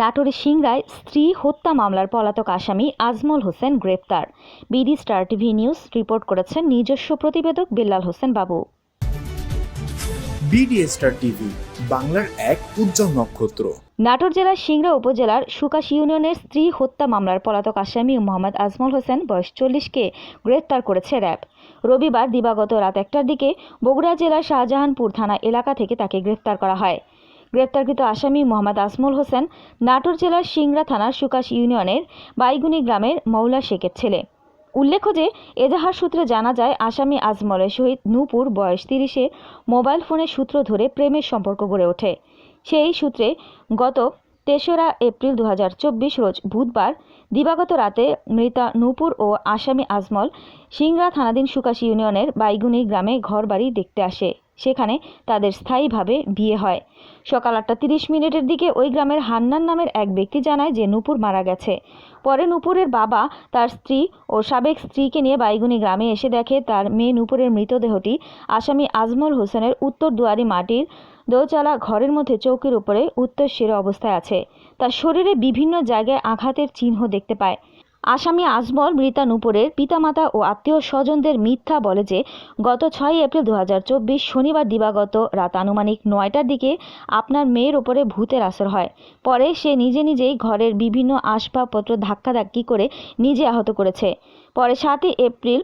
নাটোরের সিংড়ায় স্ত্রী হত্যা মামলার পলাতক আসামি আজমল হোসেন গ্রেপ্তার। BD star TV news report করেছেন নিজস্ব প্রতিবেদক বিল্লাল হোসেন বাবু। স্টার টিভি বাংলার এক উজ্জ্বল নক্ষত্র। নাটোর জেলার সিংড়া উপজেলার সুকাশ ইউনিয়নের স্ত্রী হত্যা মামলার পলাতক আসামি মোহাম্মদ আজমল হোসেন বয়স চল্লিশকে গ্রেপ্তার করেছে র্যাব। রবিবার দিবাগত রাত একটার দিকে বগুড়া জেলার শাহজাহানপুর থানা এলাকা থেকে তাকে গ্রেপ্তার করা হয়। গ্রেপ্তারকৃত আসামি মোহাম্মদ আজমল হোসেন নাটোর জেলার সিংড়া থানার সুকাশ ইউনিয়নের বাইগুনি গ্রামের মৌলা শেখের ছেলে। উল্লেখ্য যে, এজাহার সূত্রে জানা যায়, আসামি আজমলের সহিত নূপুর বয়স তিরিশে মোবাইল ফোনের সূত্র ধরে প্রেমের সম্পর্ক গড়ে ওঠে। সেই সূত্রে গত তেসরা এপ্রিল দু হাজার চব্বিশ রোজ বুধবার দিবাগত রাতে মৃতা নূপুর ও আসামি আজমল সিংড়া থানাধীন সুকাশি ইউনিয়নের বাইগুনি গ্রামে ঘরবাড়ি দেখতে আসে। সেখানে তাদের স্থায়ীভাবে বিয়ে হয়। সকাল আটটা তিরিশ মিনিটের দিকে ওই গ্রামের হান্নান নামের এক ব্যক্তি জানায় যে নূপুর মারা গেছে। পরে নূপুরের বাবা তার স্ত্রী ও সাবেক স্ত্রীকে নিয়ে বাইগুনি গ্রামে এসে দেখে তার মেয়ে নূপুরের মৃতদেহটি আসামি আজমল হোসেনের উত্তর দুয়ারি মাটির দোচালা ঘরের মধ্যে চৌকির উপরে উত্তর শিরে অবস্থায় আছে। তার শরীরে বিভিন্ন জায়গায় আঘাতের চিহ্ন দেখতে পায়। আসামি আজমল মৃতা নূপুরের পিতামাতা ও আত্মীয় স্বজনদের মিথ্যা বলে যে, গত ছয় এপ্রিল দু হাজার চব্বিশ শনিবার দিবাগত রাত আনুমানিক নয়টার দিকে আপনার মেয়ের ওপরে ভূতের আসর হয়। পরে সে নিজে নিজেই ঘরের বিভিন্ন আসবাবপত্র ধাক্কাধাক্কি করে নিজে আহত করেছে। পরে সাতই এপ্রিল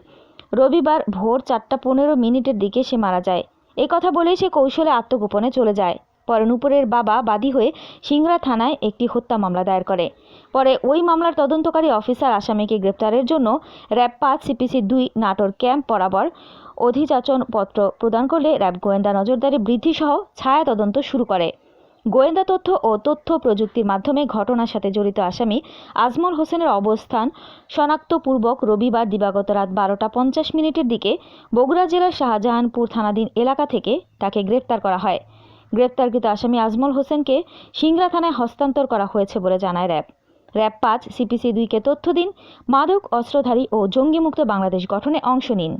রবিবার ভোর চারটা পনেরো মিনিটের দিকে সে মারা যায়। এই কথা বলেই সে কৌশলে আত্মগোপনে চলে যায়। পরে নূপুরের বাবা বাদী হয়ে সিংড়া থানায় একটি হত্যা মামলা দায়ের করে। পরে ওই মামলার তদন্তকারী অফিসার আসামিকে গ্রেপ্তারের জন্য র্যাব পাঁচ সিপিসি দুই, নাটোর ক্যাম্প, বরাবর অধিযাচন পত্র প্রদান করলে র্যাব গোয়েন্দা নজরদারি বৃদ্ধি সহ ছায়া তদন্ত শুরু করে। গোয়েন্দা তথ্য ও তথ্য প্রযুক্তির মাধ্যমে ঘটনার সাথে জড়িত আসামি আজমল হোসেনের অবস্থান শনাক্তপূর্বক রবিবার দিবাগত রাত বারোটা পঞ্চাশ মিনিটের দিকে বগুড়া জেলার শাহজাহানপুর থানাধীন এলাকা থেকে তাকে গ্রেপ্তার করা হয়। গ্রেপ্তারকৃত আসামি আজমল হোসেনকে সিংড়া থানায় হস্তান্তর করা হয়েছে বলে জানায় র্যাব। র্যাব পাঁচ, সিপিসি দুইকে তথ্য দিন, মাদক, অস্ত্রধারী ও জঙ্গিমুক্ত বাংলাদেশ গঠনে অংশ নিন।